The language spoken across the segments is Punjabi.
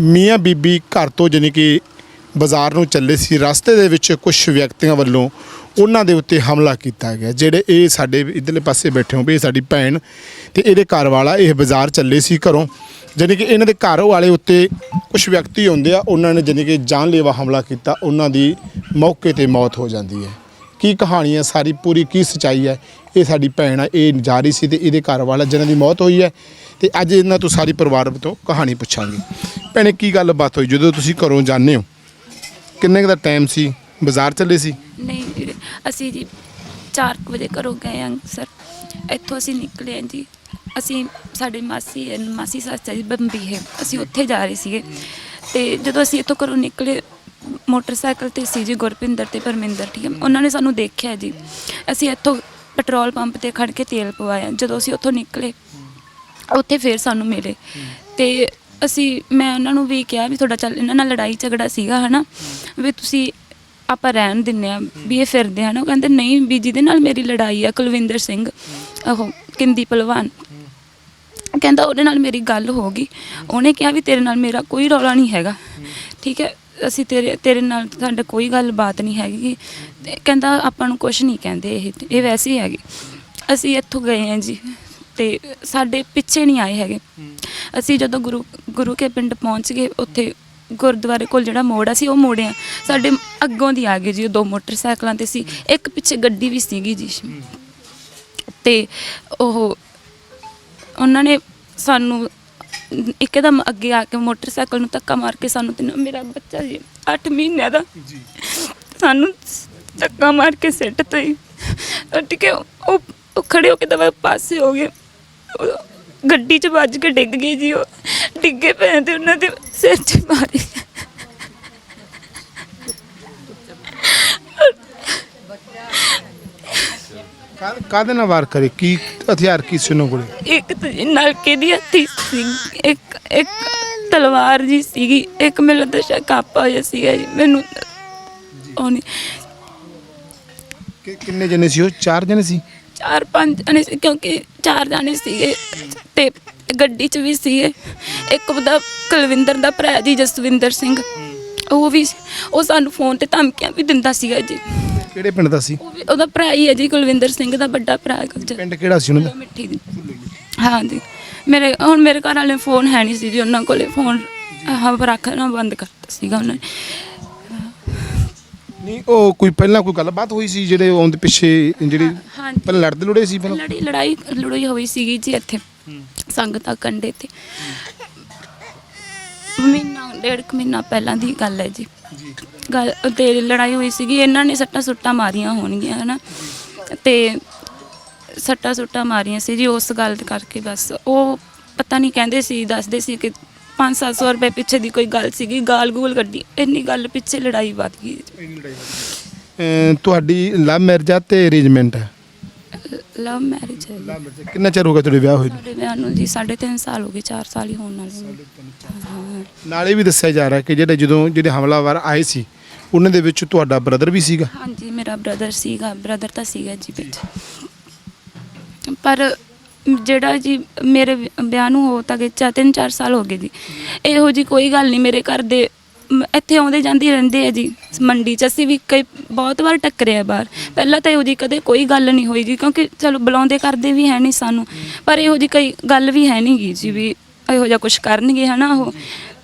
ਮੀਆਂ ਬੀਬੀ ਘਰ ਤੋਂ ਜਾਣੀ ਕਿ ਬਾਜ਼ਾਰ ਨੂੰ ਚੱਲੇ ਸੀ, ਰਸਤੇ ਦੇ ਵਿੱਚ ਕੁਝ ਵਿਅਕਤੀਆਂ ਵੱਲੋਂ ਉਹਨਾਂ ਦੇ ਉੱਤੇ ਹਮਲਾ ਕੀਤਾ ਗਿਆ। ਜਿਹੜੇ ਇਹ ਸਾਡੇ ਇਧਰਲੇ ਪਾਸੇ ਬੈਠੇ ਹੋ ਵੀ ਇਹ ਸਾਡੀ ਭੈਣ ਤੇ ਇਹਦੇ ਘਰ ਵਾਲਾ ਇਹ ਬਾਜ਼ਾਰ ਚੱਲੇ ਸੀ ਘਰੋਂ। ਜਾਣੀ ਕਿ ਇਹਨਾਂ ਦੇ ਘਰ ਵਾਲੇ ਉੱਤੇ ਕੁਝ ਵਿਅਕਤੀ ਹੁੰਦੇ ਆ, ਉਹਨਾਂ ਨੇ ਜਾਣੀ ਕਿ ਜਾਨਲੇਵਾ ਹਮਲਾ ਕੀਤਾ, ਉਹਨਾਂ ਦੀ ਮੌਕੇ ਤੇ ਮੌਤ ਹੋ ਜਾਂਦੀ ਹੈ। ਕੀ ਕਹਾਣੀ ਹੈ, ਸਾਰੀ ਪੂਰੀ ਕੀ ਸਚਾਈ ਹੈ? ਇਹ ਸਾਡੀ ਭੈਣ ਆ, ਇਹ ਜਾ ਰਹੀ ਸੀ ਤੇ ਇਹਦੇ ਘਰ ਵਾਲਾ, ਜਿਹਨਾਂ ਦੀ ਮੌਤ ਹੋਈ ਹੈ। ਤੇ ਅੱਜ ਇਹਨਾਂ ਤੋਂ ਸਾਰੀ ਪਰਿਵਾਰ ਤੋਂ ਕਹਾਣੀ ਪੁੱਛਾਂਗੇ। ਭੈਣੇ, ਕੀ ਗੱਲਬਾਤ ਹੋਈ? ਜਦੋਂ ਤੁਸੀਂ ਘਰੋਂ ਜਾਂਦੇ ਹੋ, ਕਿੰਨੇ ਕੁ ਦਾ ਟਾਈਮ ਸੀ? ਬਾਜ਼ਾਰ ਚੱਲੇ ਸੀ? ਨਹੀਂ ਵੀਰੇ ਅਸੀਂ ਜੀ 4 ਵਜੇ ਘਰੋਂ ਗਏ ਹਾਂ, ਸਰ। ਇੱਥੋਂ ਅਸੀਂ ਨਿਕਲੇ ਹਾਂ ਜੀ। ਅਸੀਂ, ਸਾਡੇ ਮਾਸੀ ਮਾਸੀ ਸੱਸ ਜੀ ਬੰਬੀ ਹੈ। ਅਸੀਂ ਉੱਥੇ ਜਾ ਰਹੇ ਸੀਗੇ। ਤੇ ਜਦੋਂ ਅਸੀਂ ਇੱਥੋਂ ਘਰੋਂ ਨਿਕਲੇ, ਮੋਟਰਸਾਈਕਲ ਤੇ ਸੀ ਜੀ ਗੁਰਪਿੰਦਰ ਤੇ ਪਰਮਿੰਦਰ, ਠੀਕ ਹੈ ਉਹਨਾਂ ਨੇ ਸਾਨੂੰ ਦੇਖਿਆ ਜੀ। ਅਸੀਂ ਇੱਥੋਂ ਪੈਟਰੋਲ ਪੰਪ ਤੇ ਖੜ ਕੇ ਤੇਲ ਪਵਾਇਆ। ਜਦੋਂ ਅਸੀਂ ਉੱਥੋਂ ਨਿਕਲੇ, ਉੱਥੇ ਫੇਰ ਸਾਨੂੰ ਮਿਲੇ। ਤੇ ਅਸੀਂ, ਮੈਂ ਉਹਨਾਂ ਨੂੰ ਵੀ ਕਿਹਾ ਵੀ ਤੁਹਾਡਾ ਚੱਲ, ਇਹਨਾਂ ਨਾਲ ਲੜਾਈ ਝਗੜਾ ਸੀਗਾ, ਹਨਾ? ਵੀ ਤੁਸੀਂ ਆਪਾਂ ਰਹਿਣ ਦਿੰਨੇ ਆ, ਵੀ ਇਹ ਫਿਰਦੇ ਹਨ? ਉਹ ਕਹਿੰਦੇ, ਨਹੀਂ ਵੀ ਜਿਹਦੇ ਨਾਲ ਮੇਰੀ ਲੜਾਈ ਆ, ਕੁਲਵਿੰਦਰ ਸਿੰਘ, ਉਹ ਕਿੰਦੀ ਪਹਿਲਵਾਨ। ਕਹਿੰਦਾ, ਉਹਦੇ ਨਾਲ ਮੇਰੀ ਗੱਲ ਹੋ ਗਈ। ਉਹਨੇ ਕਿਹਾ ਵੀ, ਤੇਰੇ ਨਾਲ ਮੇਰਾ ਕੋਈ ਰੌਲਾ ਨਹੀਂ ਹੈਗਾ। ਠੀਕ ਹੈ? ਅਸੀਂ ਤੇਰੇ ਤੇਰੇ ਨਾਲ ਸਾਡਾ ਕੋਈ ਗੱਲਬਾਤ ਨਹੀਂ ਹੈਗੀ। ਤੇ ਕਹਿੰਦਾ, ਆਪਾਂ ਨੂੰ ਕੁਝ ਨਹੀਂ ਕਹਿੰਦੇ, ਇਹ ਇਹ ਵੈਸੇ ਹੀ ਹੈਗੇ। ਅਸੀਂ ਇੱਥੋਂ ਗਏ ਹਾਂ ਜੀ, ਤੇ ਸਾਡੇ ਪਿੱਛੇ ਨਹੀਂ ਆਏ ਹੈਗੇ। ਅਸੀਂ ਜਦੋਂ ਗੁਰੂ ਗੁਰੂ ਕੇ ਪਿੰਡ ਪਹੁੰਚ ਗਏ ਉੱਥੇ ਗੁਰਦੁਆਰੇ ਕੋਲ ਜਿਹੜਾ ਮੋੜ ਆ ਸੀ ਉਹ ਮੋੜਿਆ ਸਾਡੇ ਅੱਗੋਂ ਦੀ ਆ ਗਏ ਜੀ ਉਹ ਦੋ ਮੋਟਰਸਾਈਕਲਾਂ ਤੇ ਸੀ ਇੱਕ ਪਿੱਛੇ ਗੱਡੀ ਵੀ ਸੀਗੀ ਜੀ। ਤੇ ਉਹ ਉਹਨਾਂ ਨੇ ਸਾਨੂੰ ਇੱਕਦਮ ਅੱਗੇ ਆ ਕੇ ਮੋਟਰਸਾਈਕਲ ਨੂੰ ਧੱਕਾ ਮਾਰ ਕੇ ਸਾਨੂੰ ਤੇ ਮੇਰਾ ਬੱਚਾ ਜੀ 8 ਮਹੀਨਿਆਂ ਦਾ ਜੀ। ਸਾਨੂੰ ਧੱਕਾ ਮਾਰ ਕੇ ਸਿੱਟ ਤੇ ਠੀਕ ਹੈ ਉਹ ਖੜੇ ਹੋ ਕੇ ਦਵਾ ਪਾਸੇ ਹੋ ਗਏ। ਗੱਡੀ 'ਚ ਵੱਜ ਕੇ ਡਿੱਗ ਗਏ ਜੀ ਉਹ। ਡਿੱਗੇ ਪਏ ਤੇ ਉਹਨਾਂ ਦੇ ਸਿਰ 'ਚ ਮਾਰੀ। ਕਾਹਦੇ ਨਾਲ ਵਾਰ ਕਰੇ? ਕੀ ਹਥਿਆਰ ਕੀ ਸੀ ਉਹਨਾਂ ਕੋਲੇ? ਇੱਕ ਤਾਂ ਜੀ ਨਲਕੇ ਦੀ ਹੱਥੀ ਸੀ। ਇੱਕ ਇੱਕ ਤਲਵਾਰ ਜੀ ਸੀਗੀ। ਇੱਕ ਮੈਨੂੰ ਲੱਗਦਾ ਸ਼ਾਇਦ ਕਾਪਾ ਹੋਇਆ ਸੀਗਾ ਜੀ। ਮੈਨੂੰ ਉਹ ਨਹੀਂ। ਕਿ- ਕਿੰਨੇ ਜਣੇ ਸੀ ਉਹ? ਚਾਰ ਜਣੇ ਸੀ? ਚਾਰ ਪੰਜ ਜਣੇ ਸੀ ਕਿਉਂਕਿ ਚਾਰ ਜਾਣੇ ਸੀਗੇ ਤੇ ਗੱਡੀ 'ਚ ਵੀ ਸੀਗੇ। ਇੱਕ ਉਹਦਾ ਕੁਲਵਿੰਦਰ ਦਾ ਭਰਾ ਜੀ ਜਸਵਿੰਦਰ ਸਿੰਘ। ਉਹ ਵੀ ਉਹ ਸਾਨੂੰ ਫੋਨ ਤੇ ਧਮਕੀਆਂ ਵੀ ਦਿੰਦਾ ਸੀਗਾ ਜੀ। ਕਿਹੜੇ ਪਿੰਡ ਦਾ ਸੀ? ਉਹ ਵੀ ਉਹਦਾ ਭਰਾ ਹੀ ਹੈ ਜੀ ਕੁਲਵਿੰਦਰ ਸਿੰਘ ਦਾ ਵੱਡਾ ਭਰਾ ਹੈ ਕੁਝ ਪਿੰਡ ਕਿਹੜਾ ਸੀ ਉਹਨਾਂ ਦਾ? ਮਿੱਠੀ ਦੀ। ਹਾਂ ਜੀ। ਮੇਰੇ ਹੁਣ ਮੇਰੇ ਘਰ ਵਾਲੇ ਫੋਨ ਹੈ ਨਹੀਂ ਸੀ ਜੀ ਉਹਨਾਂ ਕੋਲੇ ਫੋਨ ਹਾਂ ਰੱਖਣਾ ਬੰਦ ਕਰਤਾ ਸੀਗਾ ਉਹਨਾਂ ਨੇ। ਨਹੀਂ ਉਹ ਕੋਈ ਪਹਿਲਾਂ ਕੋਈ ਗੱਲਬਾਤ ਹੋਈ ਸੀ ਜਿਹੜੇ ਉਹਦੇ ਪਿੱਛੇ ਜਿਹੜੀ ਪਹਿਲਾਂ ਲੜਦੇ ਲੁੜੇ ਸੀ ਪਹਿਲਾਂ? ਲੜੀ ਲੜਾਈ ਲੜੋਈ ਹੋਈ ਸੀਗੀ ਜੀ ਇੱਥੇ। ਸੰਗਤਾਂ ਕੰਡੇ ਤੇ। ਮਹੀਨਾ ਡੇਢ ਕੁ ਮਹੀਨਾ ਪਹਿਲਾਂ ਦੀ ਗੱਲ ਹੈ ਜੀ। ਜੀ। ਗੱਲ ਤੇ ਲੜਾਈ ਹੋਈ ਸੀਗੀ ਇਹਨਾਂ ਨੇ ਸੱਟਾਂ ਸੁੱਟਾਂ ਮਾਰੀਆਂ ਹੋਣਗੀਆਂ ਹਨਾ। ਤੇ ਸੱਟਾਂ ਸੁੱਟਾਂ ਮਾਰੀਆਂ ਸੀ ਜੀ ਉਸ ਗੱਲ ਕਰਕੇ ਬਸ। ਉਹ ਪਤਾ ਨਹੀਂ ਕਹਿੰਦੇ ਸੀ ਦੱਸਦੇ ਸੀ ਕਿ 5-700 ਰੁਪਏ ਪਿੱਛੇ ਦੀ ਕੋਈ ਗੱਲ ਸੀਗੀ ਗਾਲ ਗੂਲ ਕੱਢੀ ਇੰਨੀ ਗੱਲ ਪਿੱਛੇ ਲੜਾਈ ਵੱਧ ਗਈ। ਅਮ ਤੁਹਾਡੀ ਲਵ ਮੈਰਿਜ ਆ ਤੇ ਅਰੇਂਜਮੈਂਟ ਹੈ ਲਵ ਮੈਰਿਜ ਹੈ ਜੀ। Love marriage. ਕਿੰਨਾ ਚਿਰ ਹੋ ਗਿਆ ਤੁਹਾਡੇ ਵਿਆਹ ਹੋਏ ਨੂੰ? ਸਾਡੇ ਵਿਆਹ ਨੂੰ ਜੀ 3.5 ਸਾਲ ਹੋ ਗਏ 4 ਸਾਲ ਹੀ ਹੋਣ ਵਾਲੇ ਨੇ। ਹਾਂ। ਨਾਲੇ ਵੀ ਦੱਸਿਆ ਜਾ ਰਿਹਾ ਕਿ ਜਿਹੜੇ ਜਦੋਂ ਜਿਹੜੇ ਹਮਲਾਵਰ ਆਏ ਸੀ ਉਹਨਾਂ ਦੇ ਵਿੱਚ ਤੁਹਾਡਾ ਬ੍ਰਦਰ ਵੀ ਸੀਗਾ? ਹਾਂਜੀ ਮੇਰਾ ਬ੍ਰਦਰ ਸੀਗਾ ਬ੍ਰਦਰ ਤਾਂ ਸੀਗਾ ਜੀ ਵਿੱਚ ਪਰ ਜਿਹੜਾ ਜੀ ਮੇਰੇ ਵਿਆਹ ਨੂੰ ਹੋ ਤਾਂ ਗਏ ਚਾ ਤਿੰਨ, ਚਾਰ ਸਾਲ ਹੋ ਗਏ ਜੀ। ਇਹੋ ਜੀ ਕੋਈ ਗੱਲ ਨਹੀਂ ਮੇਰੇ ਘਰ ਦੇ ਮ- ਇੱਥੇ ਆਉਂਦੇ ਜਾਂਦੇ ਰਹਿੰਦੇ ਆ ਜੀ। ਮੰਡੀ 'ਚ ਅਸੀਂ ਵੀ ਕਈ, ਬਹੁਤ ਵਾਰ ਟੱਕਰੇ ਆ ਬਾਹਰ। ਪਹਿਲਾਂ ਤਾਂ ਇਹੋ ਜੀ ਕਦੇ ਕੋਈ ਗੱਲ ਨਹੀਂ ਹੋਈ ਜੀ, ਕਿਉਂਕਿ ਚਲੋ ਬੁਲਾਉਂਦੇ ਕਰਦੇ ਵੀ ਹੈ ਨਹੀਂ ਸਾਨੂੰ। ਪਰ ਇਹੋ ਜੀ ਕਈ ਗੱਲ ਵੀ ਹੈ ਨਹੀਂ ਗੀ ਜੀ ਵੀ ਇਹੋ ਜਿਹਾ ਕੁਝ ਕਰਨਗੇ ਹਨਾ ਉਹ।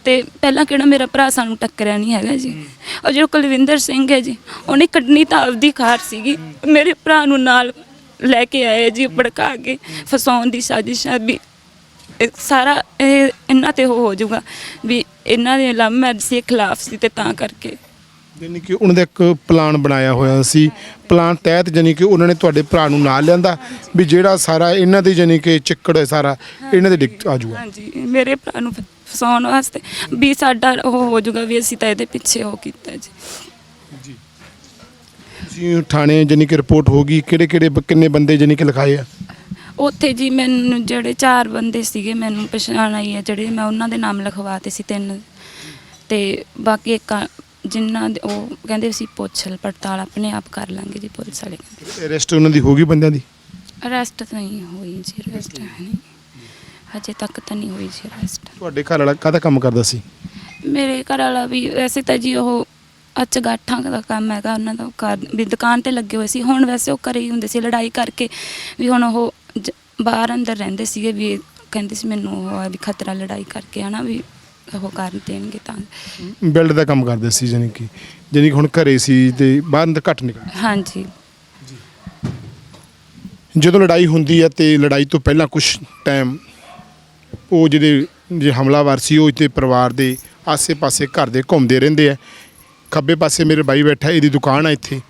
ਤੇ ਪਹਿਲਾਂ ਕਿਹੜਾ ਮੇਰਾ ਭਰਾ ਸਾਨੂੰ ਟੱਕਰਿਆ ਨਹੀਂ ਹੈਗਾ ਜੀ। ਉਹ ਜਿਹੜਾ ਕੁਲਵਿੰਦਰ ਸਿੰਘ ਹੈ ਜੀ, ਉਹਨੇ ਕੱਢਣੀ ਤਾਂ ਆਪਦੀ ਖਾਰ ਸੀਗੀ। ਮੇਰੇ ਭਰਾ ਨੂੰ ਨਾਲ ਲੈ ਕੇ ਆਏ ਜੀ ਭੜਕਾ ਕੇ ਫਸਾਉਣ ਦੀ ਸਾਜ਼ਿਸ਼ ਹੈ ਵੀ ਇਹ ਸਾਰਾ ਇਹ ਇਹਨਾਂ ਤੇ ਹੋ ਜਾਊਗਾ ਵੀ ਇਹਨਾਂ ਦੇ ਲਵ ਮੈਰਿਜ ਦੇ ਖਿਲਾਫ ਸੀ ਤੇ ਤਾਂ ਕਰਕੇ। ਯਾਨੀ ਕਿ ਉਹਨਾਂ ਦਾ ਇੱਕ ਪਲਾਨ ਬਣਾਇਆ ਹੋਇਆ ਸੀ। ਪਲਾਨ ਤਹਿਤ ਯਾਨੀ ਕਿ ਉਹਨਾਂ ਨੇ ਤੁਹਾਡੇ ਭਰਾ ਨੂੰ ਨਾਲ ਲਿਆਂਦਾ ਵੀ ਜਿਹੜਾ ਸਾਰਾ ਇਹਨਾਂ ਦੇ ਯਾਨੀ ਕਿ ਚਿੱਕੜ ਹੈ ਸਾਰਾ ਇਹਨਾਂ ਦੇ ਡਿੱਗ ਆ ਜਾਊਗਾ। ਹਾਂਜੀ ਮੇਰੇ ਭਰਾ ਨੂੰ ਫਸਾਉਣ ਵਾਸਤੇ ਵੀ ਸਾਡਾ ਉਹ ਹੋ ਜਾਊਗਾ ਵੀ ਅਸੀਂ ਤਾਂ ਇਹਦੇ ਪਿੱਛੇ ਉਹ ਕੀਤਾ ਜੀ। ਤੁਸੀਂ ਥਾਣੇ ਕਿ ਰਿਪੋਰਟ ਹੋ ਗਈ ਕਿਹੜੇ ਕਿਹੜੇ ਕਿੰਨੇ ਬੰਦੇ ਯਾਨੀ ਕਿ ਲਿਖਾਏ ਆ? ਉੱਥੇ ਜੀ ਮੈਨੂੰ ਜਿਹੜੇ ਚਾਰ ਬੰਦੇ ਸੀਗੇ ਮੈਨੂੰ ਪਛਾਣ ਆਈ ਹੈ ਜਿਹੜੇ ਮੈਂ ਉਹਨਾਂ ਦੇ ਨਾਮ ਲਿਖਵਾਤੇ ਸੀ ਤਿੰਨ। ਤੇ ਬਾਕੀ ਇੱਕ ਆ- ਜਿਨ੍ਹਾਂ ਦੇ ਉਹ ਕਹਿੰਦੇ ਸੀ ਪੁੱਛ ਪੜਤਾਲ ਆਪਣੇ ਆਪ ਕਰ ਲਾਂਗੇ ਜੀ ਪੁਲਿਸ ਵਾਲੇ। ਅਰੈਸਟ ਉਹਨਾਂ ਦੀ ਹੋ ਗਈ ਬੰਦਿਆਂ ਦੀ? ਅਰੈਸਟ ਤਾਂ ਨਹੀਂ ਹੋਈ ਜੀ ਅਰੈਸਟ ਨਹੀਂ। ਹਜੇ ਤੱਕ ਤਾਂ ਨਹੀਂ ਹੋਈ ਜੀ ਅਰੈਸਟ। ਤੁਹਾਡੇ ਘਰ ਵਾਲਾ ਕਾਹਦਾ ਕੰਮ ਕਰਦਾ ਸੀ? ਮੇਰੇ ਘਰ ਵਾਲਾ ਵੀ ਵੈਸੇ ਤਾਂ ਜੀ ਉਹ ਅੱਚ ਗਾਠਾਂ ਦਾ ਕੰਮ ਹੈਗਾ ਉਹਨਾਂ ਦਾ ਉਹ ਘਰ ਵੀ ਦੁਕਾਨ ਤੇ ਲੱਗੇ ਹੋਏ ਸੀ। ਹੁਣ ਵੈਸੇ ਉਹ ਘਰੇ ਹੀ ਹੁੰਦੇ ਸੀ ਲੜਾਈ ਕਰਕੇ ਵੀ ਹੁਣ ਉਹ ਜ- ਬਾਹਰ ਅੰਦਰ ਰਹਿੰਦੇ ਸੀਗੇ ਵੀ ਇਹ ਕਹਿੰਦੇ ਸੀ ਮੈਨੂੰ ਉਹ ਆ ਵੀ ਖਤਰਾ ਲੜਾਈ ਕਰਕੇ ਹਨਾ ਵੀ ਉਹ ਕਰ ਦੇਣਗੇ ਤਾਂ। ਬਿਲਡ ਦਾ ਕੰਮ ਕਰਦੇ ਸੀ ਜਾਨੀ ਕਿ ਜਾਨੀ ਕਿ ਹੁਣ ਘਰੇ ਸੀ ਤੇ ਬਾਹਰ ਅੰਦਰ ਘੱਟ ਨਿਕਲ ਹਾਂਜੀ। ਜਦੋਂ ਲੜਾਈ ਹੁੰਦੀ ਹੈ ਤੇ ਲੜਾਈ ਤੋਂ ਪਹਿਲਾਂ ਕੁਝ ਟਾਈਮ ਉਹ ਜਿਹੜੇ ਜੇ ਹਮਲਾਵਰ ਸੀ ਉਹ ਇੱਥੇ ਪਰਿਵਾਰ ਦੇ ਆਸੇ-ਪਾਸੇ ਘਰ ਦੇ ਘੁੰਮਦੇ ਰਹਿੰਦੇ ਆ। ਖੱਬੇ ਪਾਸੇ ਮੇਰੇ ਬਾਈ ਬੈਠਾ ਇਹਦੀ ਦੁਕਾਨ ਆ ਇੱਥੇ।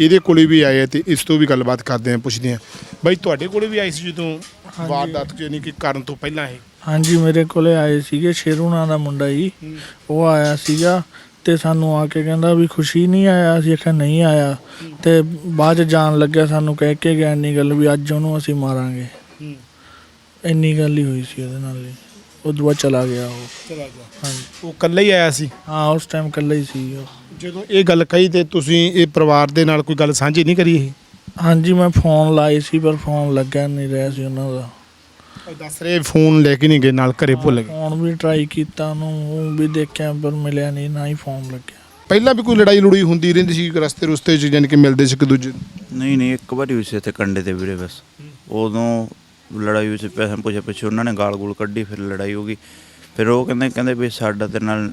ਇਹਦੇ ਕੋਲੇ ਵੀ ਆਏ ਆ ਤੇ ਇਸ ਤੋਂ ਵੀ ਗੱਲਬਾਤ ਕਰਦੇ ਆ ਪੁੱਛਦੇ ਆ। ਬਾਈ ਤੁਹਾਡੇ ਕੋਲੇ ਵੀ ਆਈ ਸੀ ਜਦੋਂ ਵਾਰਦਾਤ ਯਾਨੀ ਕਿ ਕਰਨ ਤੋਂ ਪਹਿਲਾਂ ਇਹ? ਹਾਂਜੀ ਮੇਰੇ ਕੋਲੇ ਆਏ ਸੀਗੇ ਸ਼ੇਰੂ ਨਾਂ ਦਾ ਮੁੰਡਾ ਜੀ। ਉਹ ਆਇਆ ਸੀਗਾ ਤੇ ਸਾਨੂੰ ਆ ਕੇ ਕਹਿੰਦਾ ਵੀ ਖੁਸ਼ੀ ਨਹੀਂ ਆਇਆ ਅਸੀਂ ਆਖਿਆ ਨਹੀਂ ਆਇਆ। ਤੇ ਬਾਅਦ ਚ ਜਾਣ ਲੱਗਿਆ ਸਾਨੂੰ ਕਹਿ ਕੇ ਗਿਆ ਇੰਨੀ ਗੱਲ ਵੀ ਅੱਜ ਉਹਨੂੰ ਅਸੀਂ ਮਾਰਾਂਗੇ। ਇੰਨੀ ਗੱਲ ਹੀ ਹੋਈ ਸੀ ਉਹਦੇ ਨਾਲ ਜੀ। ਉਦੋਂ ਬਾਅਦ ਚਲਾ ਗਿਆ ਉਹ। ਚਲਾ ਗਿਆ। ਹਾਂਜੀ। ਉਹ ਇਕੱਲਾ ਹੀ ਆਇਆ ਸੀ? ਹਾਂ ਉਸ ਟਾਈਮ ਇਕੱਲਾ ਹੀ ਸੀ ਉਹ। ਜਦੋਂ ਇਹ ਗੱਲ ਕਹੀ ਤੇ ਤੁਸੀਂ ਇਹ ਪਰਿਵਾਰ ਦੇ ਨਾਲ ਕੋਈ ਗੱਲ ਸਾਂਝੀ ਨਹੀਂ ਕਰੀ ਇਹ? ਹਾਂਜੀ ਮੈਂ ਫੋਨ ਲਾਈ ਸੀ ਪਰ ਫੋਨ ਲੱਗਾ ਨਹੀਂ ਰਿਹਾ ਸੀ ਉਹਨਾਂ ਦਾ। ਉਹ ਦੱਸ ਰਹੇ ਫੋਨ ਲੈ ਕੇ ਨਹੀਂ ਗਏ ਨਾਲ ਘਰੇ ਭੁੱਲ ਗਏ। ਫੋਨ ਵੀ ਟਰਾਈ ਕੀਤਾ ਉਹਨੂੰ ਉਹ ਵੀ ਦੇਖਿਆ ਪਰ ਮਿਲਿਆ ਨਹੀਂ ਨਾ ਹੀ ਫੋਨ ਲੱਗਿਆ। ਪਹਿਲਾਂ ਵੀ ਕੋਈ ਲੜਾਈ ਲੜੂਈ ਹੁੰਦੀ ਰਹਿੰਦੀ ਸੀ ਰਸਤੇ ਰੁਸਤੇ 'ਚ ਕਿ ਮਿਲਦੇ ਸੀ ਇੱਕ ਦੂਜੇ ਨੂੰ? ਨਹੀਂ ਨਹੀਂ ਇੱਕ ਵਾਰੀ ਹੋਈ ਸੀ ਇੱਥੇ ਕੰਡੇ ਤੇ ਵੀਰੇ ਬਸ। ਉਦੋਂ ਲੜਾਈ ਸੀ ਪੈਸੇ ਪੁੱਛੇ ਪਿੱਛੇ ਉਹਨਾਂ ਨੇ ਗਾਲ ਗੂਲ ਕੱਢੀ ਫਿਰ ਲੜਾਈ ਹੋ ਗਈ। ਫਿਰ ਉਹ ਕਹਿੰਦੇ ਕਹਿੰਦੇ ਵੀ ਸਾਡਾ ਤੇ ਨਾਲ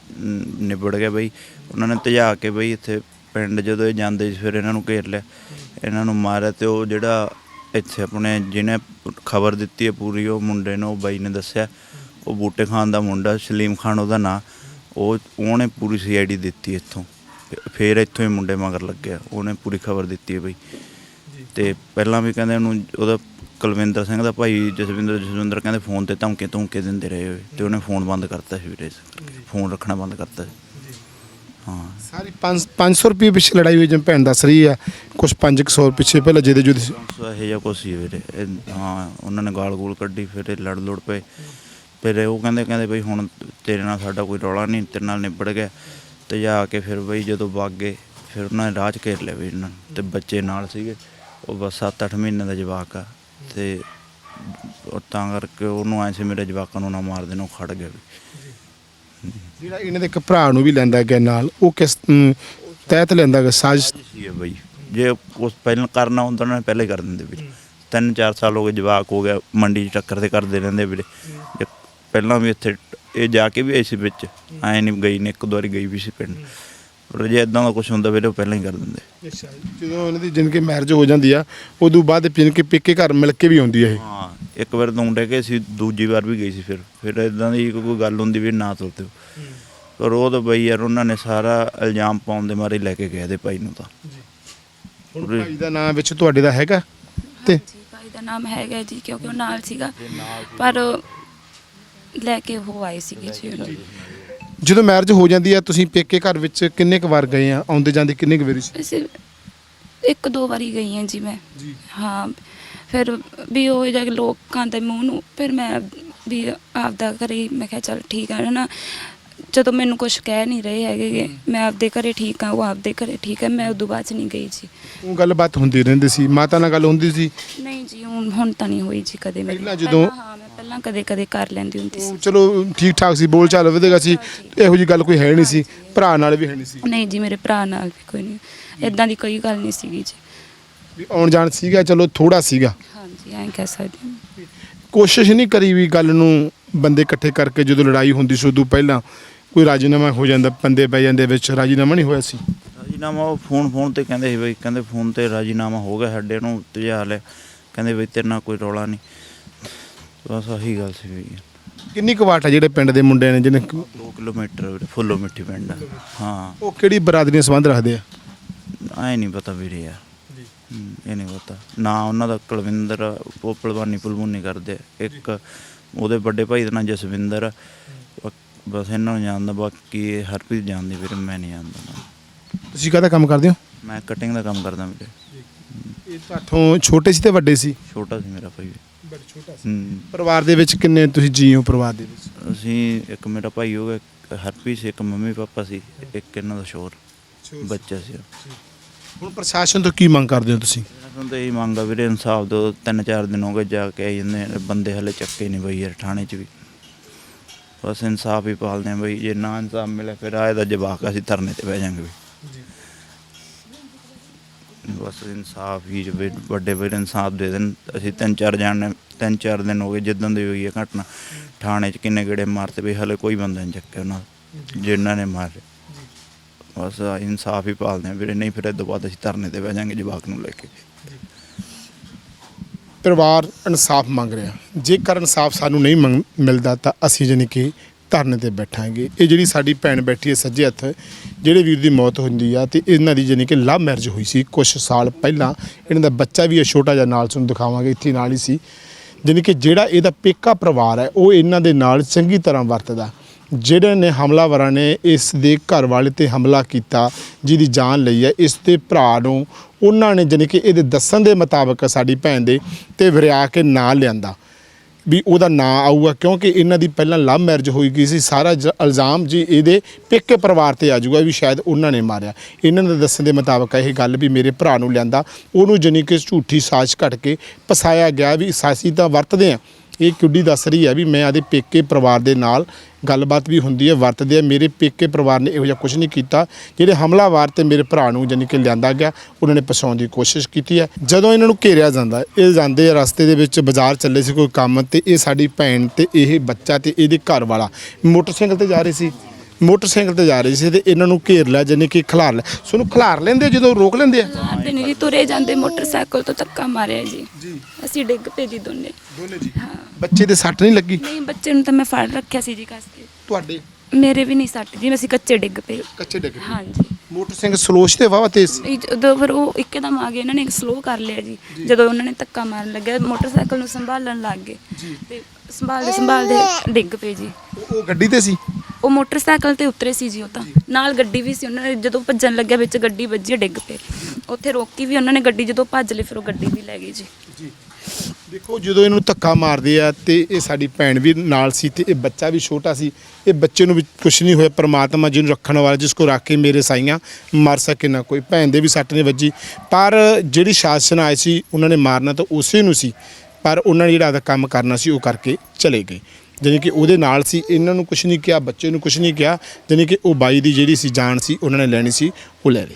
ਨਿਬੜ ਗਿਆ ਬਈ। ਉਹਨਾਂ ਨੇ ਤਜਾ ਕੇ ਬਈ ਇੱਥੇ ਪਿੰਡ ਜਦੋਂ ਇਹ ਜਾਂਦੇ ਸੀ ਫਿਰ ਇਹਨਾਂ ਨੂੰ ਘੇਰ ਲਿਆ। ਇਹਨਾਂ ਨੂੰ ਮਾਰਿਆ ਤੇ ਉਹ ਜਿਹੜਾ ਇੱਥੇ ਆਪਣੇ ਜਿਹਨੇ ਖਬਰ ਦਿੱਤੀ ਹੈ ਪੂਰੀ ਉਹ ਮੁੰਡੇ ਨੂੰ ਉਹ ਬਾਈ ਨੇ ਦੱਸਿਆ। ਉਹ ਬੂਟੇ ਖਾਨ ਦਾ ਮੁੰਡਾ ਸਲੀਮ ਖਾਨ ਉਹਦਾ ਨਾਂ। ਉਹ ਉਹਨੇ ਪੂਰੀ ਸੀਆਈਡੀ ਦਿੱਤੀ ਇੱਥੋਂ। ਫਿਰ ਇੱਥੋਂ ਹੀ ਮੁੰਡੇ ਮਗਰ ਲੱਗਿਆ। ਉਹਨੇ ਪੂਰੀ ਖਬਰ ਦਿੱਤੀ ਹੈ ਬਈ। ਤੇ ਪਹਿਲਾਂ ਵੀ ਕਹਿੰਦੇ ਉਹਨੂੰ ਉਹਦਾ ਕੁਲਵਿੰਦਰ ਸਿੰਘ ਦਾ ਭਾਈ ਜਸਵਿੰਦਰ ਜਸਵਿੰਦਰ ਕਹਿੰਦੇ ਫੋਨ ਤੇ ਧਮਕੇ ਧਮਕੇ ਦਿੰਦੇ ਰਹੇ ਤੇ ਉਹਨੇ ਫੋਨ ਬੰਦ ਕਰਤਾ ਸੀ ਵੀਰੇ। ਫੋਨ ਰੱਖਣਾ ਬੰਦ ਕਰਤਾ ਹਾਂ। ਸਾਰੀ 5 500 ਰੁਪਏ ਪਿੱਛੇ ਲੜਾਈ ਹੋਈ ਜਿਵੇਂ ਭੈਣ ਦੱਸ ਰਹੀ ਆ ਕੁਝ 500 ਪਿੱਛੇ ਪਹਿਲਾਂ ਜਿਹਦੇ। ਸੋ। ਇਹ ਜਿਹਾ ਕੁਛ ਸੀ ਵੀਰੇ। ਇਹ- ਹਾਂ ਉਹਨਾਂ ਨੇ ਗਾਲ ਗੂਲ ਕੱਢੀ ਫਿਰ ਇਹ ਲੜ ਲੁੜ ਪਏ। ਫਿਰ ਉਹ ਕਹਿੰਦੇ ਕਹਿੰਦੇ ਬਈ ਹੁਣ ਤੇਰੇ ਨਾਲ ਸਾਡਾ ਕੋਈ ਰੌਲਾ ਨਹੀਂ ਤੇਰੇ ਨਾਲ ਨਿਬੜ ਗਿਆ। ਤੇ ਜਾ ਕੇ ਫਿਰ ਬਈ ਜਦੋਂ ਵਗ ਗਏ ਫਿਰ ਉਹਨਾਂ ਨੇ ਰਾਹ 'ਚ ਘੇਰ ਲਿਆ ਵੀ ਇਹਨਾਂ ਨੂੰ। ਤੇ ਬੱਚੇ ਨਾਲ ਸੀਗੇ। ਉਹ ਬਸ 7-8 ਮਹੀਨੇ ਦਾ ਜਵਾਕ ਆ। ਤੇ ਉਹ ਤਾਂ ਕਰਕੇ ਉਹਨੂੰ ਐ ਸੀ ਮੇਰੇ ਜਵਾਕਾਂ ਨੂੰ ਨਾ ਮਾਰ ਦੇਣ ਉਹ ਖੜ ਗਿਆ ਵੀ। ਜਿਹੜਾ ਇਹਨਾਂ ਦੇ ਇੱਕ ਭਰਾ ਨੂੰ ਵੀ ਲੈਂਦਾ ਗਿਆ ਨਾਲ ਉਹ ਕਿਸ ਅਮ, ਤਹਿਤ ਲੈਂਦਾ ਗਿਆ ਸਾਜ਼ਿਸ਼? ਸੀ ਇਹ ਬਈ। ਜੇ ਉਸ ਪਹਿਲਾਂ ਕਰਨਾ ਹੁੰਦਾ ਉਹਨਾਂ ਨੇ ਪਹਿਲਾਂ ਕਰ ਦਿੰਦੇ ਵੀਰੇ। ਤਿੰਨ ਚਾਰ ਸਾਲ ਹੋ ਗਏ ਜਵਾਕ ਹੋ ਗਿਆ ਮੰਡੀ 'ਚ ਟੱਕਰ ਤੇ ਕਰਦੇ ਰਹਿੰਦੇ ਵੀਰੇ। ਜੇ ਪਹਿਲਾਂ ਵੀ ਇੱਥੇ ਇਹ ਜਾ ਕੇ ਵੀ ਆਈ ਸੀ ਵਿੱਚ। ਐ ਨਹੀਂ ਗਈ ਨੇ ਇੱਕ ਦੋ ਵਾਰੀ ਗਈ ਵੀ ਸੀ ਪਿੰਡ। ਪਰ ਜੇ ਇਦਾਂ ਦਾ ਕੁਝ ਹੁੰਦਾ ਵੀਰੇ ਉਹ ਪਹਿਲਾਂ ਹੀ ਕਰ ਦਿੰਦੇ। ਜਦੋਂ ਇਹਨਾਂ ਦੀ ਜਿੰਨ ਕੇ ਮੈਰਿਜ ਹੋ ਜਾਂਦੀ ਆ ਉਦੋਂ ਬਾਅਦ ਜਿੰਨ ਕੇ ਪੇਕੇ ਘਰ ਮਿਲ ਕੇ ਵੀ ਆਉਂਦੀ ਆ ਇਹ। ਹਾਂ ਇੱਕ ਵਾਰ ਦੂੰਡੇ ਕੇ ਸੀ ਦੂਜੀ ਵਾਰ ਵੀ ਗਈ ਸੀ ਫਿਰ। ਫਿਰ ਇਦਾਂ ਦੀ ਕੋਈ ਗੱਲ ਹੁੰਦੀ ਵੀ ਨਾ ਤੁਲਤੇ ਪਰ ਉਹ ਤਾਂ ਬਈ ਯਾਰ ਉਹਨਾਂ ਨੇ ਸਾਰਾ ਇਲਜ਼ਾਮ ਪਾਉਣ ਦੇ ਮਾਰੇ ਲੈ ਕੇ ਗਏ ਦੇ ਭਾਈ ਨੂੰ ਤਾਂ। ਹੁਣ ਭਾਈ ਦਾ ਨਾਮ ਵਿੱਚ ਤੁਹਾਡੇ ਦਾ ਹੈਗਾ? ਤੇ ਜੀ ਭਾਈ ਦਾ ਨਾਮ ਹੈਗਾ ਜੀ ਕਿਉਂਕਿ ਉਹ ਨਾਲ ਸੀਗਾ। ਪਰ ਲੈ ਕੇ ਉਹ ਆਏ ਸੀਗੇ ਜੀ ਉਹਨੂੰ। ਜਦੋਂ ਮੈਰਿਜ ਹੋ ਜਾਂਦੀ ਆ ਤੁਸੀਂ ਪੇਕੇ ਘਰ ਵਿੱਚ ਕਿੰਨੇ ਕੁ ਵਾਰ ਗਏ ਆ? ਆਉਂਦੇ ਜਾਂਦੇ ਕਿੰਨੇ ਕੁ ਵਾਰੀ ਸੀ? ਵੈਸੇ ਇੱਕ ਦੋ ਵਾਰੀ ਗਈ ਹਾਂ ਜੀ ਮੈਂ। ਹਾਂ ਫਿਰ ਵੀ ਉਹ ਜਾ ਕੇ ਲੋਕਾਂ ਦੇ ਮੂੰਹ ਨੂੰ ਫਿਰ ਮੈਂ ਵੀ ਆਪਦਾ ਘਰੇ ਮੈਂ ਕਿਹਾ ਚੱਲ ਠੀਕ ਹੈ ਨਾ ਜਦੋਂ ਮੈਨੂੰ ਕੁਝ ਕਹਿ ਨਹੀਂ ਰਹੇ ਹੈਗੇ ਗੇ, ਮੈਂ ਆਪਦੇ ਘਰੇ ਠੀਕ ਆ ਉਹ ਆਪਦੇ ਘਰੇ ਠੀਕ ਹੈ ਮੈਂ ਉਦੋਂ ਬਾਅਦ ਚ ਨਹੀਂ ਗਈ ਜੀ। ਉਹ ਗੱਲਬਾਤ ਹੁੰਦੀ ਰਹਿੰਦੀ ਸੀ ਮਾਤਾ ਨਾਲ ਗੱਲ ਹੁੰਦੀ ਸੀ? ਨਹੀਂ ਜੀ ਹੁਣ ਹੁਣ ਤਾਂ ਨਹੀਂ ਹੋਈ ਜੀ ਕਦੇ ਮੇਰੀ। ਪਹਿਲਾਂ ਜਦੋਂ- ਹਾਂ ਪਹਿਲਾਂ ਕਦੇ ਕਦੇ ਕਰ ਲੈਂਦੀ ਹੁੰਦੀ ਸੀ। ਚਲੋ ਠੀਕ ਠਾਕ ਸੀ ਬੋਲ ਚਾਲ ਵਧੇਗਾ ਸੀ। ਇਹੋ ਜੀ ਗੱਲ ਕੋਈ ਹੈ ਨਹੀਂ ਸੀ ਭਰਾ ਨਾਲ ਵੀ ਹੈ ਨਹੀਂ ਸੀ। ਨਹੀਂ ਜੀ ਮੇਰੇ ਭਰਾ ਨਾਲ ਵੀ ਕੋਈ ਨਹੀਂ। ਇਦਾਂ ਦੀ ਕੋਈ ਗੱਲ ਨਹੀਂ ਸੀਗੀ ਜੀ। ਵੀ ਆਉਣ ਜਾਣ ਸੀਗਾ ਚਲੋ ਥੋੜਾ ਸੀਗਾ। ਹਾਂਜੀ ਐਂ ਕਹਿ ਸਕਦੇ ਹਾਂ। ਕੋਸ਼ਿਸ਼ ਨਹੀਂ ਕਰੀ ਵੀ ਗੱਲ ਨੂੰ ਬੰਦੇ ਇਕੱਠੇ ਕਰਕੇ ਜਦੋਂ ਲੜਾਈ ਹੁੰਦੀ ਸੀ ਉਦੋਂ ਪਹਿਲਾਂ ਕੋਈ ਰਾਜੀਨਾਮਾ ਹੋ ਜਾਂਦਾ ਬੰਦੇ ਪੈ ਜਾਂਦੇ ਵਿੱਚ ਰਾਜੀਨਾਮਾ ਨਹੀਂ ਹੋਇਆ ਸੀ? ਰਾਜੀਨਾਮਾ ਉਹ ਫੋਨ ਫੋਨ ਤੇ ਕਹਿੰਦੇ ਸੀ ਬਈ ਕਹਿੰਦੇ ਫੋਨ ਤੇ ਰਾਜੀਨਾਮਾ ਹੋ ਗਿਆ ਸਾਡੇ ਨੂੰ ਤਜਾ ਲਿਆ ਕਹਿੰਦੇ ਬਈ ਤੇਰੇ ਨਾਲ ਕੋਈ ਰੌਲਾ ਨਹੀਂ। ਬਸ ਆਹੀ ਗੱਲ ਸੀ ਬਈ ਕਿੰਨੀ ਕੁ ਵਾਟ ਆ ਜਿਹੜੇ ਪਿੰਡ ਦੇ ਮੁੰਡੇ ਨੇ ਜਿਹਨੇ 2 ਕਿਲੋਮੀਟਰ ਵੀਰੇ, ਫੁੱਲੋ ਮਿੱਠੀ ਪਿੰਡ ਆ। ਹਾਂ। ਉਹ ਕਿਹੜੀ ਬਰਾਦਰੀ ਨਾਲ ਸੰਬੰਧ ਰੱਖਦੇ ਆ? ਐ ਨਹੀਂ ਪਤਾ ਵੀਰੇ ਯਾਰ। ਹੂੰ, ਇਹ ਨਹੀਂ ਪਤਾ। ਨਾ ਉਹਨਾਂ ਦਾ ਕੁਲਵਿੰਦਰ ਆ, ਉਹ ਭਲਵਾਨੀ ਭਲਵੂਨੀ ਕਰਦੇ ਆ। ਇੱਕ ਉਹਦੇ ਵੱਡੇ ਭਾਈ ਦਾ ਨਾਂ ਜਸਵਿੰਦਰ ਆ। ਬਸ ਇਹਨਾਂ ਨੂੰ ਜਾਣਦਾ ਬਾਕੀ ਇਹ ਹਰਪ੍ਰੀਤ ਜਾਣਦੀ ਵੀਰੇ ਮੈਂ ਨਹੀਂ ਜਾਣਦਾ ਨਾ। ਤੁਸੀਂ ਕਾਹਦਾ ਕੰਮ ਕਰਦੇ ਹੋ? ਮੈਂ ਕਟਿੰਗ ਦਾ ਕੰਮ ਕਰਦਾ ਵੀਰੇ। ਇਹ ਤੁਹਾਡੇ ਛੋਟੇ ਸੀ ਤੇ ਵੱਡੇ ਸੀ? ਛੋਟਾ ਸੀ ਮੇਰਾ ਭਾਈ। ਹੂੰ। ਪਰਿਵਾਰ ਦੇ ਵਿੱਚ ਕਿੰਨੇ ਤੁਸੀਂ ਜੀ ਹੋ ਪਰਿਵਾਰ ਦੇ ਵਿੱਚ? ਅਸੀਂ ਇੱਕ ਮੇਰਾ ਭਾਈ ਹੋ ਗਿਆ ਇੱਕ ਹਰਪ੍ਰੀਤ ਸੀ ਇੱਕ ਮੰਮੀ ਪਾਪਾ ਸੀ ਇੱਕ ਇਹਨਾਂ ਦਾ ਸ਼ੋਰ ਬੱਚਾ ਸੀ। ਹੁਣ ਪ੍ਰਸ਼ਾਸਨ ਤੋਂ ਕੀ ਮੰਗ ਕਰਦੇ ਹੋ ਤੁਸੀਂ? ਹੁਣ ਤਾਂ ਇਹ ਮੰਗਾ ਵੀਰੇ ਇਨਸਾਫ ਦੋ ਤਿੰਨ ਚਾਰ ਦਿਨ ਹੋ ਗਏ ਜਾ ਕੇ ਆਈ ਜਾਂਦੇ ਬੰਦੇ ਹਲੇ ਚੱਕੇ ਨਹੀਂ ਬਈ ਯਾਰ ਥਾਣੇ 'ਚ ਵੀ। ਬਸ ਇਨਸਾਫ ਹੀ ਪਾਲਦੇ ਆ ਬਈ ਜੇ ਨਾ ਇਨਸਾਫ ਮਿਲੇ ਫਿਰ ਆਏ ਦਾ ਜਵਾਕ ਅਸੀਂ ਧਰਨੇ ਤੇ ਬਹਿ ਜਾਾਂਗੇ ਵੀ ਬਸ ਇਨਸਾਫ ਹੀ ਜੇ ਵੱਡੇ ਵੱਡੇ ਇਨਸਾਫ ਦੇ ਦੇਣ। ਅਸੀਂ ਤਿੰਨ ਚਾਰ ਜਾਣੇ, ਤਿੰਨ ਚਾਰ ਦਿਨ ਹੋ ਗਏ ਜਿੱਦਾਂ ਦੀ ਹੋਈ ਹੈ ਘਟਨਾ। ਥਾਣੇ 'ਚ ਕਿੰਨੇ ਗੇੜੇ ਮਾਰਤੇ ਵੀ ਹਲੇ ਕੋਈ ਬੰਦਾ ਨਹੀਂ ਚੱਕਿਆ ਉਹਨਾਂ ਜਿਨ੍ਹਾਂ ਨੇ ਮਾਰੇ ਬਸ ਇਨਸਾਫ ਹੀ ਪਾਲਦੇ ਆ ਵੀਰੇ, ਨਹੀਂ ਫਿਰ ਇਹ ਤੋਂ ਬਾਅਦ ਅਸੀਂ ਧਰਨੇ ਤੇ ਬਹਿ ਜਾਾਂਗੇ ਜਵਾਕ ਨੂੰ ਲੈ ਕੇ। ਪਰਿਵਾਰ ਇਨਸਾਫ ਮੰਗ ਰਿਹਾ। ਜੇਕਰ ਇਨਸਾਫ ਸਾਨੂੰ ਨਹੀਂ ਮੰਗ- ਮਿਲਦਾ ਤਾਂ ਅਸੀਂ ਜਾਣੀ ਕਿ ਧਰਨੇ ਤੇ ਬੈਠਾਂਗੇ। ਇਹ ਜਿਹੜੀ ਸਾਡੀ ਭੈਣ ਬੈਠੀ ਹੈ ਸੱਜੇ ਹੱਥ, ਜਿਹੜੇ ਵੀਰ ਦੀ ਮੌਤ ਹੁੰਦੀ ਆ ਤੇ ਇਹਨਾਂ ਦੀ ਜਾਣੀ ਕਿ ਲਵ ਮੈਰਿਜ ਹੋਈ ਸੀ ਕੁਝ ਸਾਲ ਪਹਿਲਾਂ। ਇਹਨਾਂ ਦਾ ਬੱਚਾ ਵੀ ਹੈ ਛੋਟਾ ਜਿਹਾ ਨਾਲ ਤੁਹਾਨੂੰ ਦਿਖਾਵਾਂਗੇ, ਇੱਥੇ ਨਾਲ ਹੀ ਸੀ। ਜਾਣੀ ਕਿ ਜਿਹੜਾ ਇਹਦਾ ਪੇਕਾ ਪਰਿਵਾਰ ਹੈ, ਉਹ ਇਹਨਾਂ ਦੇ ਨਾਲ ਚੰਗੀ ਤਰ੍ਹਾਂ ਵਰਤਦਾ। ਜਿਹੜੇ ਨੇ ਹਮਲਾਵਰਾਂ ਨੇ ਇਸ ਦੇ ਘਰ ਵਾਲੇ ਤੇ ਹਮਲਾ ਕੀਤਾ, ਜਿਹਦੀ ਜਾਨ ਲਈ ਹੈ, ਇਸ ਦੇ ਭਰਾ ਨੂੰ ਉਹਨਾਂ ਨੇ ਜਾਣੀ ਕਿ ਇਹਦੇ ਦੱਸਣ ਦੇ ਮੁਤਾਬਕ ਸਾਡੀ ਭੈਣ ਦੇ ਤੇ ਵਰਿਆ ਕੇ ਨਾਂ ਲਿਆਂਦਾ। ਵੀ ਉਹਦਾ ਨਾਂ ਆਊਗਾ, ਕਿਉਂਕਿ ਇਹਨਾਂ ਦੀ ਪਹਿਲਾਂ ਲਵ ਮੈਰਿਜ ਹੋਈ ਗਈ ਸੀ। ਸਾਰਾ ਇਲਜ਼ਾਮ ਜੀ ਇਹਦੇ ਪੇਕੇ ਪਰਿਵਾਰ ਤੇ ਆ ਜਾਊਗਾ ਵੀ ਸ਼ਾਇਦ ਉਹਨਾਂ ਨੇ ਮਾਰਿਆ। ਇਹਨਾਂ ਦੇ ਦੱਸਣ ਦੇ ਮੁਤਾਬਕ ਇਹ ਗੱਲ ਵੀ ਮੇਰੇ ਭਰਾ ਨੂੰ ਲਿਆਂਦਾ। ਉਹਨੂੰ ਜਾਣੀ ਕਿ ਝੂਠੀ ਸਾਜ਼ਿਸ਼ ਘੜ ਕੇ ਫਸਾਇਆ ਗਿਆ ਵੀ ਸਾਸੀ ਤਾਂ ਵਰਤਦੇ ਆ ਇਹ ਕੁੜੀ ਦੱਸ ਰਹੀ ਹੈ ਵੀ ਮੈਂ ਆਦੇ ਪੇਕੇ ਪਰਿਵਾਰ ਦੇ ਨਾਲ ਗੱਲਬਾਤ ਵੀ ਹੁੰਦੀ ਹੈ, ਵਰਤਦੇ ਆ। ਮੇਰੇ ਪੇਕੇ ਪਰਿਵਾਰ ਨੇ ਇਹੋ ਜਿਹਾ ਕੁਝ ਨਹੀਂ ਕੀਤਾ। ਜਿਹੜੇ ਹਮਲਾਵਾਰ ਤੇ ਮੇਰੇ ਭਰਾ ਨੂੰ ਜਾਣੀ ਕਿ ਲਿਆਂਦਾ ਗਿਆ, ਉਹਨਾਂ ਨੇ ਪਛਾਉਣ ਦੀ ਕੋਸ਼ਿਸ਼ ਕੀਤੀ ਹੈ। ਜਦੋਂ ਇਹਨਾਂ ਨੂੰ ਘੇਰਿਆ ਜਾਂਦਾ, ਇਹ ਜਾਂਦੇ ਆ ਰਸਤੇ ਦੇ ਵਿੱਚ ਬਾਜ਼ਾਰ ਚੱਲੇ ਸੀ ਕੋਈ ਕੰਮ ਤੇ ਇਹ ਸਾਡੀ ਭੈਣ ਤੇ ਇਹ ਬੱਚਾ ਤੇ ਇਹਦੇ ਘਰ ਵਾਲਾ ਮੋਟਰਸਾਈਕਲ ਤੇ ਜਾ ਰਹੇ ਸੀ। ਮੋਟਰਸਾਈਕਲ ਤੇ ਜਾ ਰਹੇ ਸੀ ਤੇ ਇਹਨਾਂ ਨੂੰ ਘੇਰ ਲਿਆ ਜਾਣੀ ਕਿ ਖਿਲਾਰ ਲਿਆ। ਸੋਨੂੰ ਖਿਲਾਰ ਲੈਂਦੇ ਜਦੋਂ ਰੋਕ ਲੈਂਦੇ ਆ? ਲਾਦੇ ਨਹੀਂ ਜੀ ਤੁਰੇ ਜਾਂਦੇ ਮੋਟਰਸਾਈਕਲ ਤੋਂ ਧੱਕਾ ਮਾਰਿਆ ਜੀ। ਜੀ। ਅਸੀਂ ਡਿੱਗ ਪਏ ਜੀ ਦੋਨੇ। ਦੋਨੇ ਜੀ। ਹਾਂ। ਬੱਚੇ ਦੇ ਸੱਟ ਨਹੀਂ ਲੱਗੀ? ਨਹੀਂ ਬੱਚੇ ਨੂੰ ਤਾਂ ਮੈਂ ਫੜ ਰੱਖਿਆ ਸੀ ਜੀ ਕੱਸ ਕੇ ਤੁਹਾਡੇ? ਮੇਰੇ ਵੀ ਨਹੀਂ ਸੱਟ ਜੀ ਅਸੀਂ ਕੱਚੇ ਡਿੱਗ ਪਏ। ਕੱਚੇ ਡਿੱਗ ਗਏ। ਹਾਂਜੀ। ਮੋਟਰਸਾਈਕਲ ਸਲੋਸ਼ ਤੇ ਵਾਵਾ ਤੇਜ਼ ਸੀ? ਜਦੋਂ ਫਿਰ ਉਹ ਇੱਕਦਮ ਆ ਗਏ ਇਹਨਾਂ ਨੇ ਸਲੋ ਕਰ ਲਿਆ ਜੀ। ਜਦੋਂ ਉਹਨਾਂ ਨੇ ਧੱਕਾ ਮਾਰਨ ਲੱਗਿਆ ਮੋਟਰਸਾਈਕਲ ਨੂੰ ਸੰਭਾਲਣ ਲੱਗ ਗਏ। ਤੇ ਸੰਭਾਲਦੇ ਸੰਭਾਲਦੇ ਡਿੱਗ ਪਏ ਜੀ। ਉਹ ਗੱਡੀ ਤੇ ਸੀ? ਉਹ ਮੋਟਰਸਾਈਕਲ ਤੇ ਉਤਰੇ ਸੀ ਜੀ ਉਹ ਤਾਂ। ਨਾਲ ਗੱਡੀ ਵੀ ਸੀ, ਉਹਨਾਂ ਨੇ ਜਦੋਂ ਭੱਜਣ ਲੱਗਿਆ ਵਿੱਚ ਗੱਡੀ ਵੱਜੀ ਡਿੱਗ ਪਏ ਉੱਥੇ ਰੋਕੀ ਵੀ ਉਹਨਾਂ ਨੇ ਗੱਡੀ, ਜਦੋਂ ਭੱਜ ਲਈ ਫਿਰ ਉਹ ਗੱਡੀ ਵੀ ਲੈ ਗਈ ਜੀ। ਦੇਖੋ, ਜਦੋਂ ਇਹਨੂੰ ਧੱਕਾ ਮਾਰਦੇ ਆ ਤੇ ਇਹ ਸਾਡੀ ਭੈਣ ਵੀ ਨਾਲ ਸੀ ਤੇ ਇਹ ਬੱਚਾ ਵੀ ਛੋਟਾ ਸੀ, ਇਹ ਬੱਚੇ ਨੂੰ ਵੀ ਕੁਝ ਨਹੀਂ ਹੋਇਆ, ਪ੍ਰਮਾਤਮਾ ਜਿਹਨੂੰ ਰੱਖਣ ਵਾਲਾ, ਜਿਸ ਕੋ ਰੱਖ ਕੇ ਮੇਰੇ ਸਾਈਆਂ ਮਰ ਸਕੇ ਨਾ ਕੋਈ। ਭੈਣ ਦੇ ਵੀ ਸੱਟ ਨਹੀਂ ਵੱਜੀ। ਪਰ ਜਿਹੜੀ ਸ਼ਾਸਨ ਆਏ ਸੀ, ਉਹਨਾਂ ਨੇ ਮਾਰਨਾ ਤਾਂ ਉਸੇ ਨੂੰ ਸੀ, ਪਰ ਉਹਨਾਂ ਨੇ ਜਿਹੜਾ ਆਪਦਾ ਕੰਮ ਕਰਨਾ ਸੀ, ਉਹ ਕਰਕੇ ਚਲੇ ਗਏ। ਜਾਣੀ ਕਿ ਉਹਦੇ ਨਾਲ ਸੀ, ਇਹਨਾਂ ਨੂੰ ਕੁਝ ਨਹੀਂ ਕਿਹਾ, ਬੱਚੇ ਨੂੰ ਕੁਝ ਨਹੀਂ ਕਿਹਾ, ਜਾਣੀ ਕਿ ਉਹ ਬਾਈ ਦੀ ਜਿਹੜੀ ਸੀ ਜਾਨ ਸੀ, ਉਹਨਾਂ ਨੇ ਲੈਣੀ ਸੀ, ਉਹ ਲੈ ਲਈ।